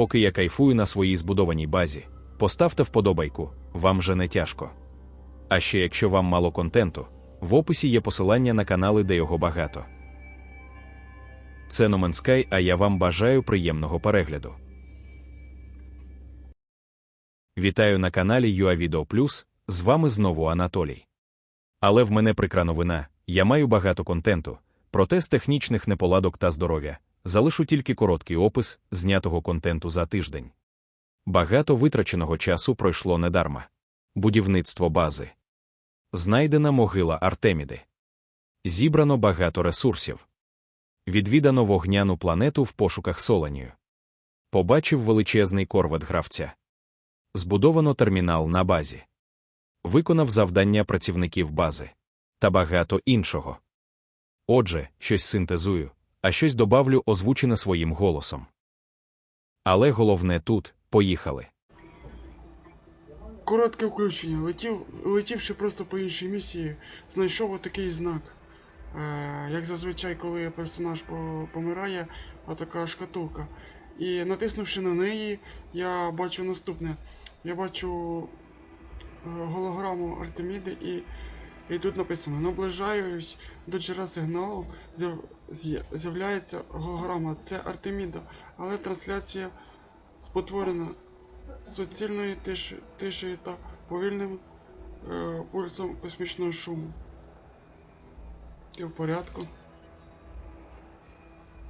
Поки я кайфую на своїй збудованій базі, поставте вподобайку, вам же не тяжко. А ще якщо вам мало контенту, в описі є посилання на канали, де його багато. Це Man's Sky, а я вам бажаю приємного перегляду. Вітаю на каналі UAVideo Plus, з вами знову Анатолій. Але в мене прикра новина, я маю багато контенту, проте з технічних неполадок та здоров'я, залишу тільки короткий опис знятого контенту за тиждень. Багато витраченого часу пройшло недарма. Будівництво бази. Знайдена могила Артеміди. Зібрано багато ресурсів. Відвідано вогняну планету в пошуках Соланію. Побачив величезний корвет гравця. Збудовано термінал на базі. Виконав завдання працівників бази. Та багато іншого. Отже, щось синтезую, а щось добавлю озвучене своїм голосом. Але головне тут поїхали. Коротке включення. Летів, летівши просто по іншій місії, знайшов отакий знак. Е, як зазвичай, коли персонаж по- помирає, отака шкатулка. І натиснувши на неї, я бачу наступне. Я бачу е, голограму Артеміди і, і тут написано: наближаюсь до джерела сигналу, з'являється голограма. Це Артеміда, але трансляція спотворена суцільною тишею та повільним е, пульсом космічного шуму. Ти в порядку?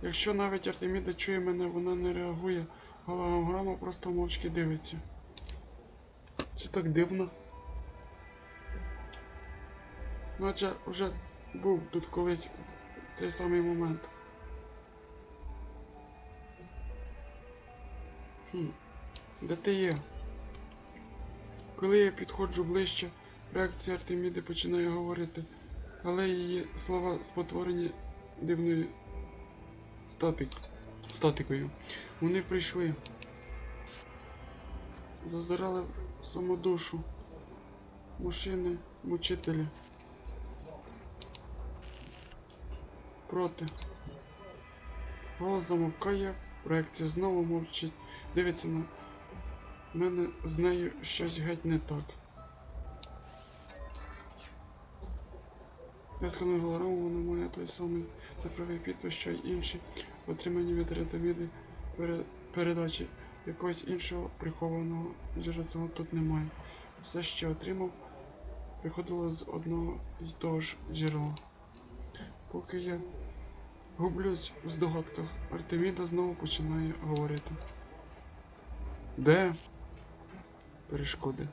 Якщо навіть Артеміда чує мене, вона не реагує, голограма просто мовчки дивиться. Це так дивно. Наче вже був тут колись в цей самий момент. Хм. Де ти є? Коли я підходжу ближче, реакція Артеміди починає говорити, але її слова спотворені дивною статик... статикою. Вони прийшли. Зазирали в саму душу. Машини, мучителі. Проти. Голос замовкає, проекція знову мовчить, дивиться на мене з нею щось геть не так. Я сканую голограму, вона має той самий цифровий підпис, що й інші, отримані від ретоміди передачі. Якогось іншого прихованого джерела тут немає. Все, що отримав, приходило з одного і того ж джерела. Поки я гублюсь в здогадках, Артеміда знову починає говорити. Де? Перешкоди.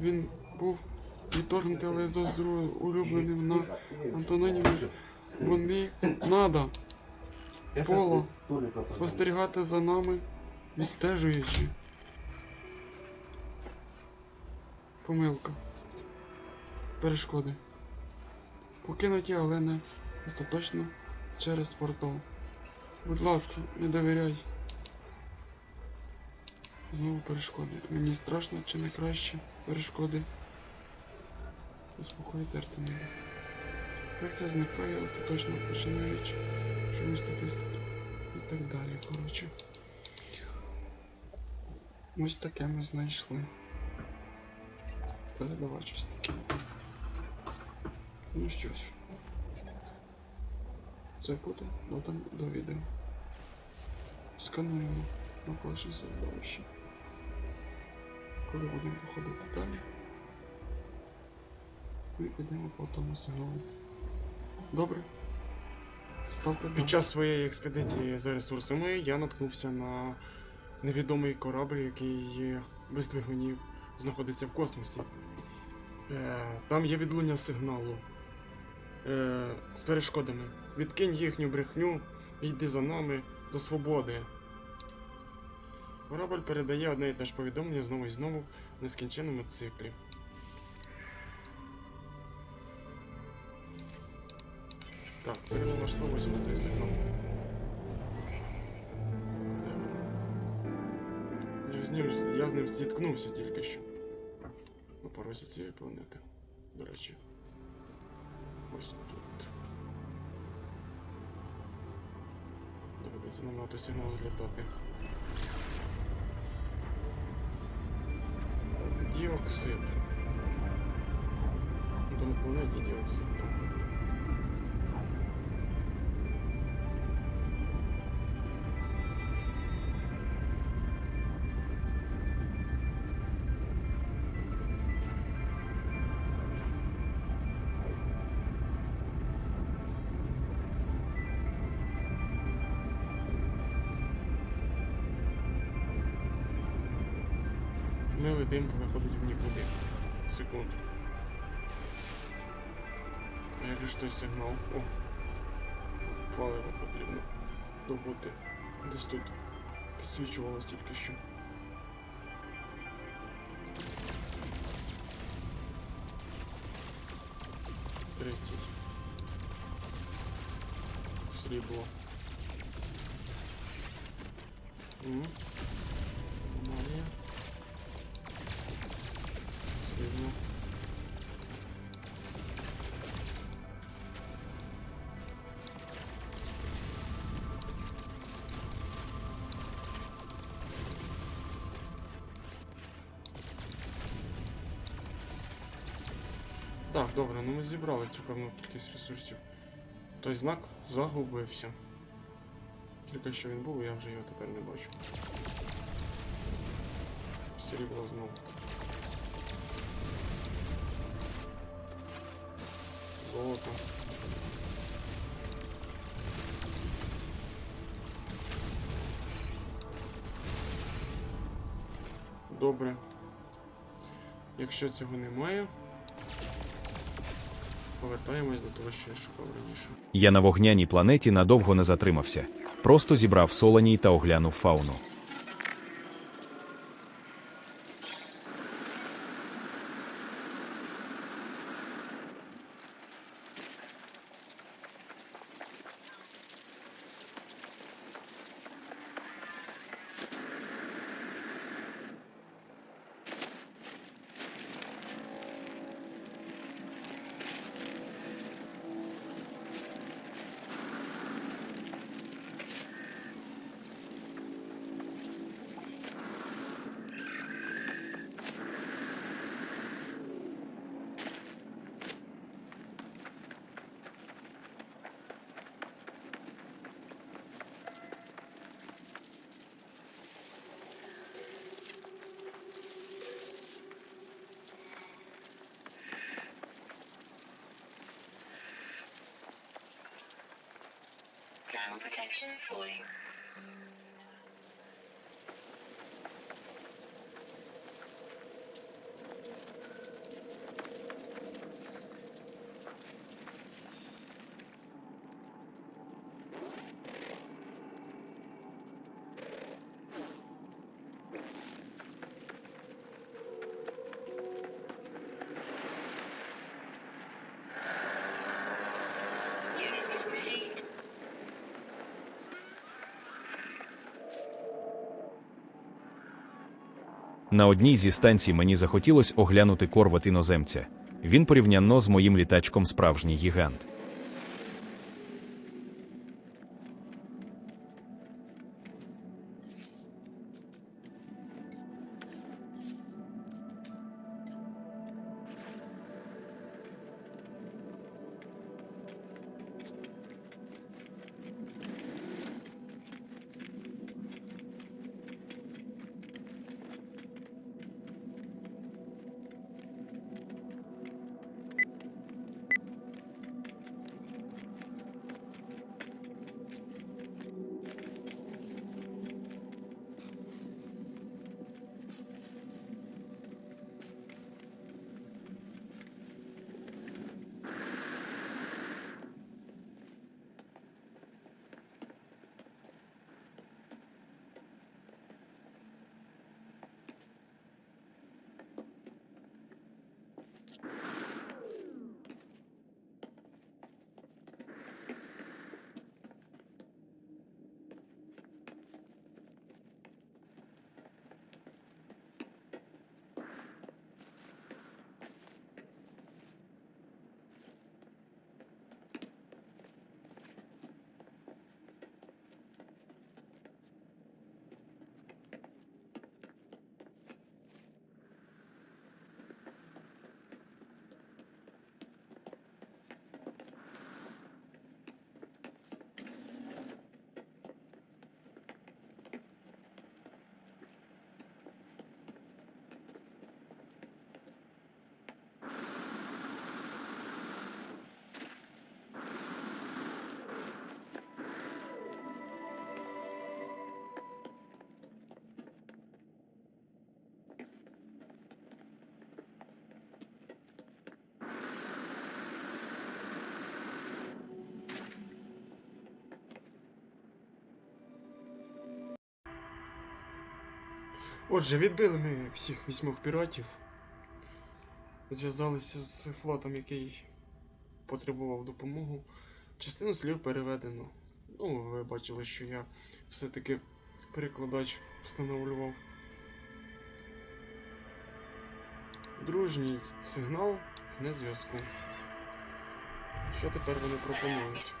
Він був відторгнутий, але з другою улюбленим на антонімі. Вони надо Поло. спостерігати за нами, відстежуючи. Помилка. Перешкоди. Покинуті, але не остаточно через портал. Будь ласка, не довіряй. Знову перешкоди. Мені страшно чи не краще перешкоди. Заспокоїти Артеміда. Це зникає остаточно починаючи шум статистики і так далі, коротше. Ось таке ми знайшли. Передавач ось таке. Ну що ж. Це буде додано до відео. Скануємо навколишнє середовище. Коли будемо проходити далі, ми підемо по тому сигналу. Добре? Ставка Під час своєї експедиції за ресурсами я наткнувся на невідомий корабль, який без двигунів, знаходиться в космосі. Е, там є відлуння сигналу е, з перешкодами. Відкинь їхню брехню і йди за нами до свободи. Корабль передає одне і те ж повідомлення знову і знову в нескінченому циклі. Так, перелаштовуйся цей сигнал. Я з ним, я з ним зіткнувся тільки що. На порозі цієї планети. До речі. Ось тут. Космонавт усінув злітати. Діоксид. До на планеті діоксид там. Милий дим виходить в нікуди. Секунду. Як же той сигнал? О! Паливо потрібно добути. Десь тут підсвічувалось тільки що. Третій. Срібло. М. Так, добре, ну ми зібрали цю певну кількість ресурсів. Той знак загубився. Тільки що він був, я вже його тепер не бачу. Срібло знову. Золото. Добре. Якщо цього немає, повертаємось до того, що я шукав раніше. Я на вогняній планеті надовго не затримався. Просто зібрав солоній та оглянув фауну. protection for you. На одній зі станцій мені захотілося оглянути корвет іноземця. Він порівнянно з моїм літачком справжній гігант. Отже, відбили ми всіх вісьмох піратів. Зв'язалися з флотом, який потребував допомогу. Частину слів переведено. Ну, ви бачили, що я все-таки перекладач встановлював. Дружній сигнал не зв'язку. Що тепер вони пропонують?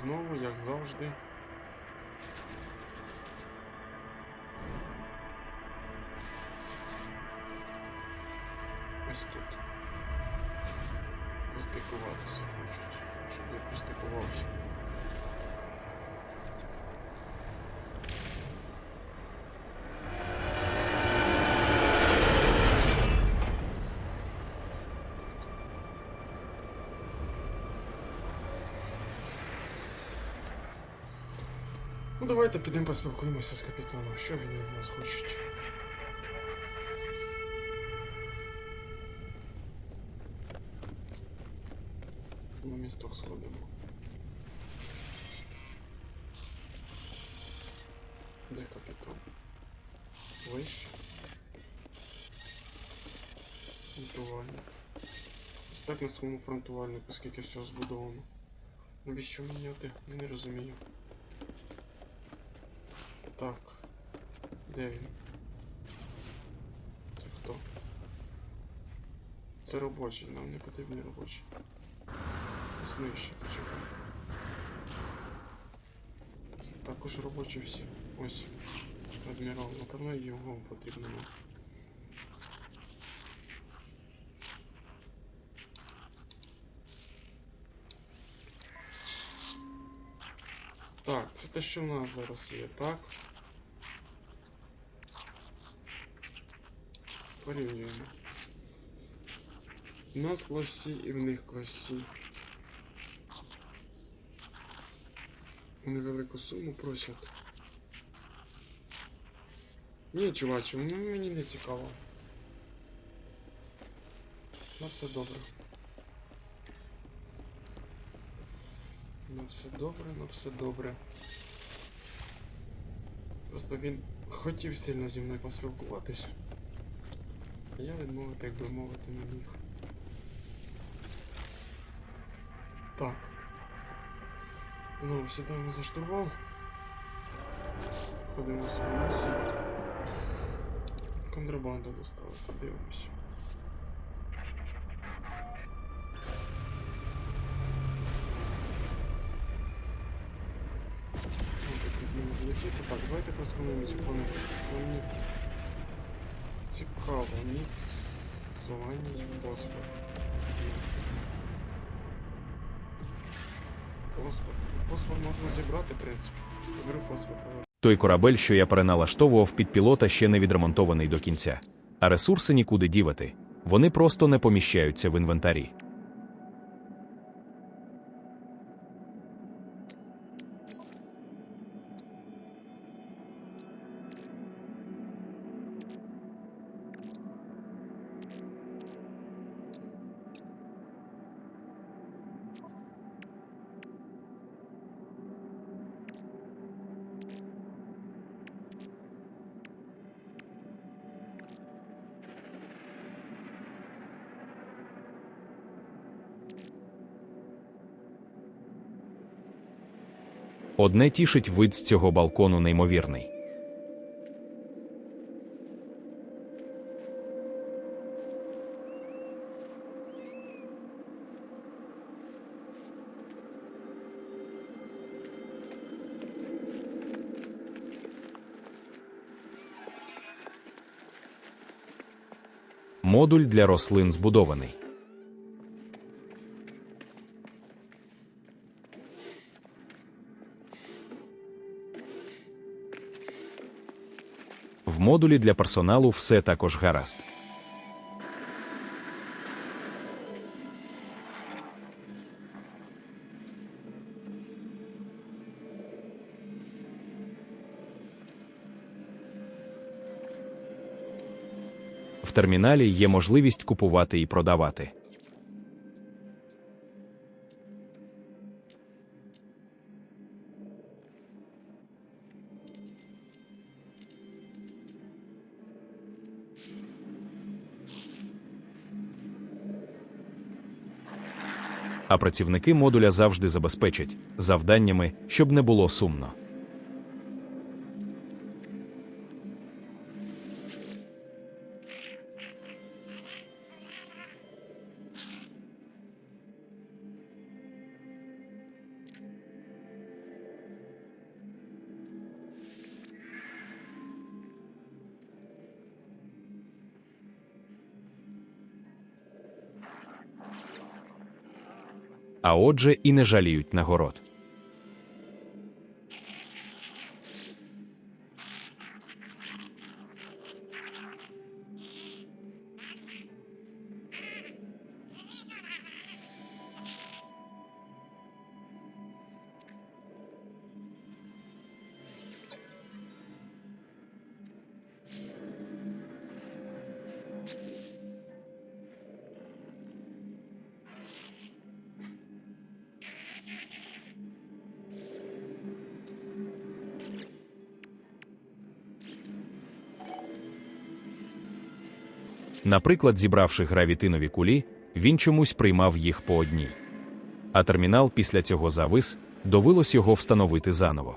Знову, як завжди. Ось тут. Пристикуватися хочуть, щоб я пристикувався. Давайте підемо поспілкуємося з капітаном. Що він від нас хоче? На місток сходимо. Де капітан? Вище. Фронтувальник. Ось так на своєму фронтувальнику, скільки всього збудовано. Навіщо міняти? Я не розумію. Так. Де він? Це хто? Це робочий, нам не потрібні робочі. Знищити, чекайте. Це також робочі всі. Ось. Адмірал, напевно, його потрібно. Так, це те, що в нас зараз є, так? Порівнюємо. У нас класі і в них класі. Вони велику суму просять. Ні, чуваче, ну, мені не цікаво. Ну все добре. Ну все добре, ну все добре. Просто він хотів сильно зі мною поспілкуватись. А я відмовити, як би мовити, не міг. Так. Знову сідаємо за штурвал. Ходимо собі місію. Контрабанду доставити, дивимося. Відлетіти. Так, давайте проскануємо цю планету. Мені цікаво, міц, соланій, фосфор. Фосфор. Фосфор можна зібрати, в принципі. Заберу фосфор. Той корабель, що я переналаштовував під пілота, ще не відремонтований до кінця. А ресурси нікуди дівати. Вони просто не поміщаються в інвентарі. Одне тішить вид з цього балкону неймовірний. Модуль для рослин збудований. В модулі для персоналу все також гаразд. В терміналі є можливість купувати і продавати. А працівники модуля завжди забезпечать завданнями, щоб не було сумно. А отже, і не жаліють нагород. Наприклад, зібравши гравітинові кулі, він чомусь приймав їх по одній. А термінал після цього завис, довелось його встановити заново.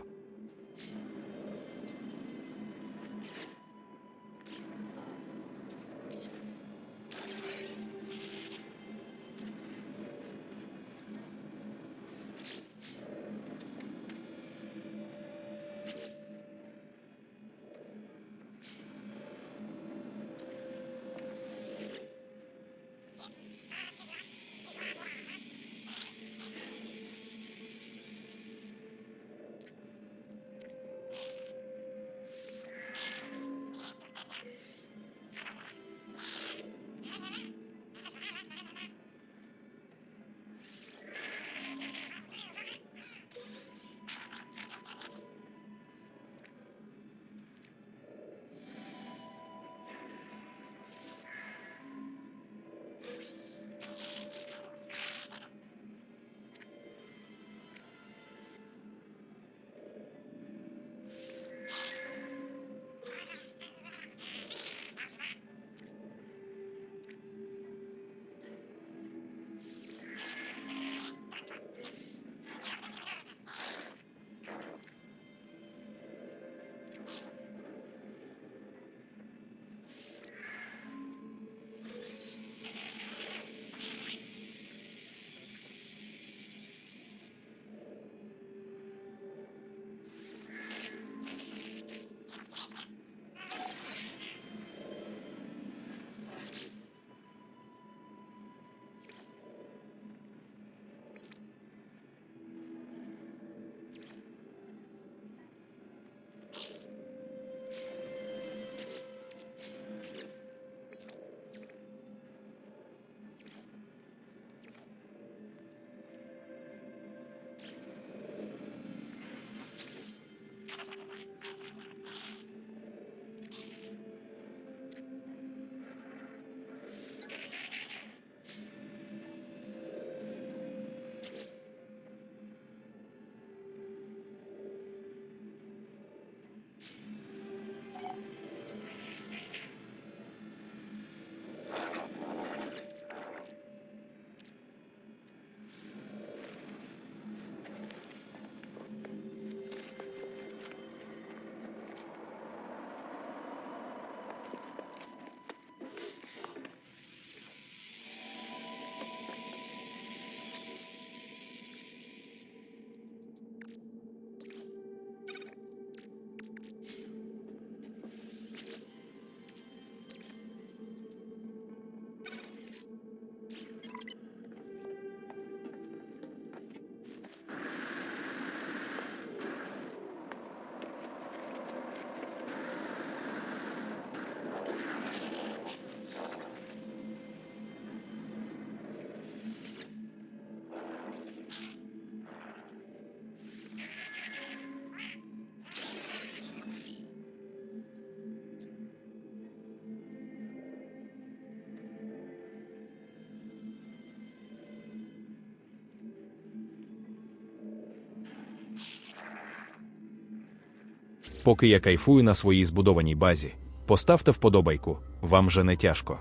Поки я кайфую на своїй збудованій базі, поставте вподобайку, вам же не тяжко.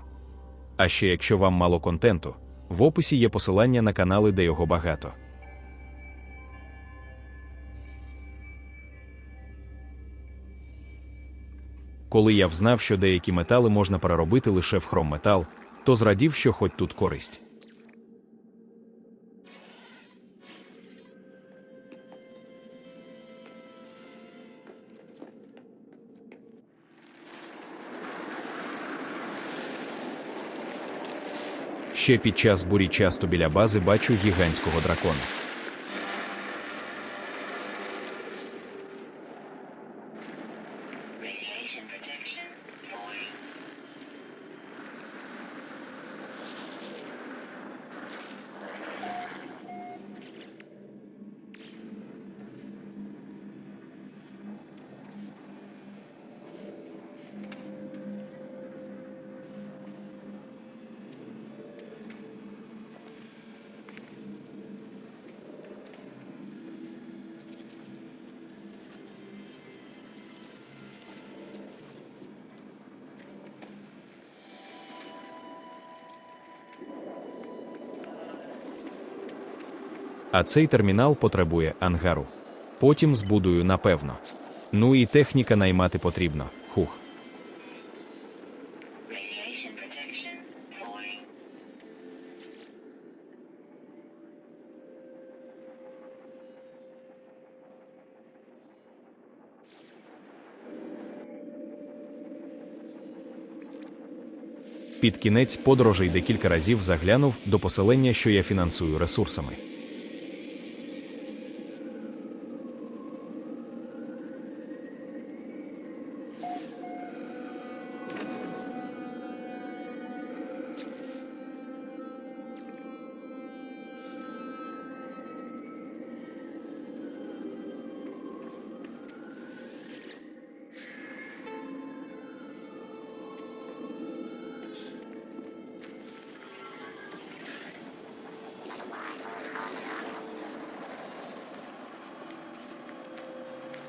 А ще якщо вам мало контенту, В описі є посилання на канали, де його багато. Коли я взнав, що деякі метали можна переробити лише в хромметал, то зрадів, що хоч тут користь. Ще під час бурі часто біля бази бачу гігантського дракона. А цей термінал потребує ангару. Потім збудую напевно. Ну і техніка наймати потрібно. Хух. Під кінець подорожей декілька разів заглянув до поселення, що я фінансую ресурсами.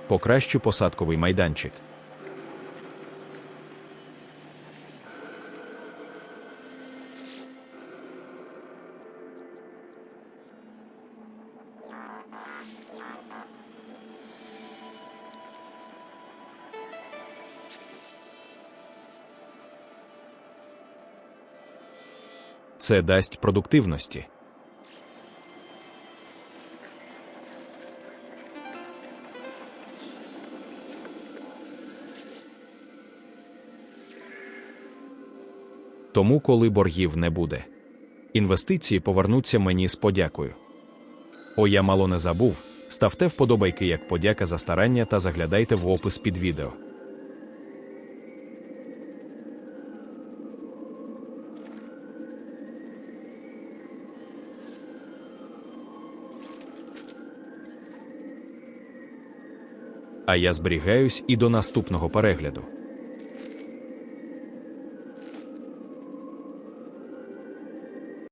Покращу посадковий майданчик. Це дасть продуктивності. Тому, коли боргів не буде, інвестиції повернуться мені з подякою. О, я мало не забув. Ставте вподобайки як подяка за старання та заглядайте в опис під відео. А я зберігаюсь і до наступного перегляду.